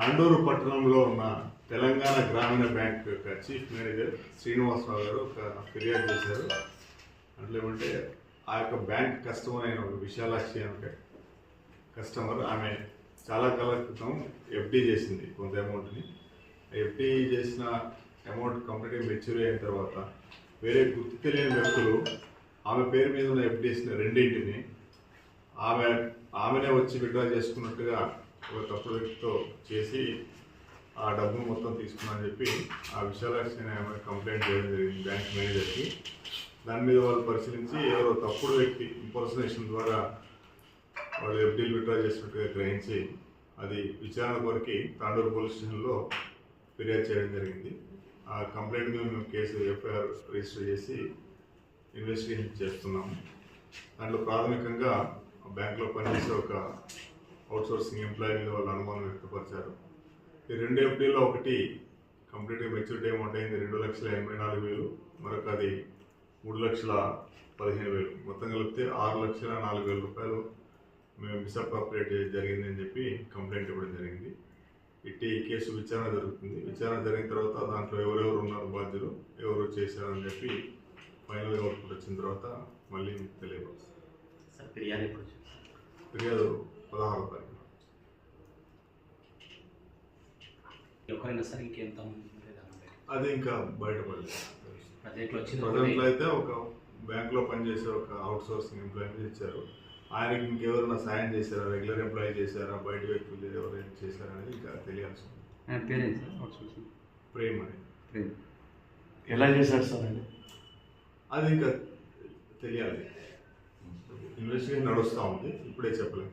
తాండూరు పట్టణంలో ఉన్న తెలంగాణ గ్రామీణ బ్యాంక్ యొక్క చీఫ్ మేనేజర్ శ్రీనివాసరావు గారు ఒక ఫిర్యాదు చేశారు. అట్లా ఏమంటే ఆ యొక్క బ్యాంక్ కస్టమర్ అయిన ఒక విశాలాక్షి అనే కస్టమర్ ఆమె చాలా కాల క్రితం ఎఫ్డి చేసింది కొంత అమౌంట్ని. ఎఫ్డి చేసిన అమౌంట్ కంప్లీట్గా మెచ్యూర్ అయిన తర్వాత వేరే గుర్తు తెలియని వ్యక్తులు ఆమె పేరు మీద ఉన్న ఎఫ్డీస్ని రెండింటిని ఆమె ఆమెనే వచ్చి విడ్రా చేసుకున్నట్టుగా ఒక తప్పుడు వ్యక్తితో చేసి ఆ డబ్బు మొత్తం తీసుకున్నాను చెప్పి ఆ విశాలాక్షి ఆమె కంప్లైంట్ చేయడం జరిగింది బ్యాంక్ మేనేజర్కి. దాని మీద వాళ్ళు పరిశీలించి ఎవరో తప్పుడు వ్యక్తి ఇంపర్సనేషన్ ద్వారా వాళ్ళు ఎఫ్డీలు విడ్రా చేసినట్టుగా గ్రహించి అది విచారణ కొరికి తాండూరు పోలీస్ స్టేషన్లో ఫిర్యాదు చేయడం జరిగింది. ఆ కంప్లైంట్ మీద మేము కేసు ఎఫ్ఐఆర్ రిజిస్టర్ చేసి ఇన్వెస్టిగేషన్ చేస్తున్నాము. దాంట్లో ప్రాథమికంగా బ్యాంక్లో పనిచేసే ఒక అవుట్సోర్సింగ్ ఎంప్లాయీ మీద వాళ్ళు అనుమానం వ్యక్తపరిచారు. ఈ రెండు ఎఫ్డీలో ఒకటి కంప్లీట్గా మెచ్యూరిటీ అమౌంట్ అయింది? రెండు లక్షల ఎనభై నాలుగు వేలు. మరొక అది మూడు లక్షల పదిహేను వేలు. మొత్తం కలిపితే ఆరు లక్షల నాలుగు వేల రూపాయలు మేము మిస్అప్రాపరేట్ జరిగిందని చెప్పి కంప్లైంట్ ఇవ్వడం జరిగింది. ఇట్టి కేసు విచారణ జరుగుతుంది. విచారణ జరిగిన తర్వాత దాంట్లో ఎవరెవరు ఉన్నారు బాధ్యులు ఎవరు చేశారని చెప్పి ఫైనల్గా అవుట్పుట్ వచ్చిన తర్వాత మళ్ళీ మీకు తెలియపరుస్తాం? ఫిర్యాదు పదహారు తారీఖు ఎవరైనా సరే ఇంకెంత. అది ఇంకా బయటపడలేదు వచ్చింది ప్రజెంట్లో. అయితే ఒక బ్యాంక్లో పనిచేసే ఒక అవుట్ సోర్సింగ్ ఎంప్లాయీ మీద ఇచ్చారు. ఆయనకి ఇంకెవరైనా సాయం చేశారా? రెగ్యులర్ ఎంప్లాయీ చేశారా? బయట వ్యక్తులు ఎవరైనా చేశారా అనేది ఇంకా తెలియాల్సి ఉంది. ఆయన పేరేంటి సార్? అవుట్సోర్సింగ్. ప్రేమ్ అని. ప్రేమ్. ఎలా చేశారు సార్ అండి అది ఇంకా తెలియాలి. ఇన్వెస్టిగేషన్ నడుస్తూ ఉంది. ఇప్పుడే చెప్పలేము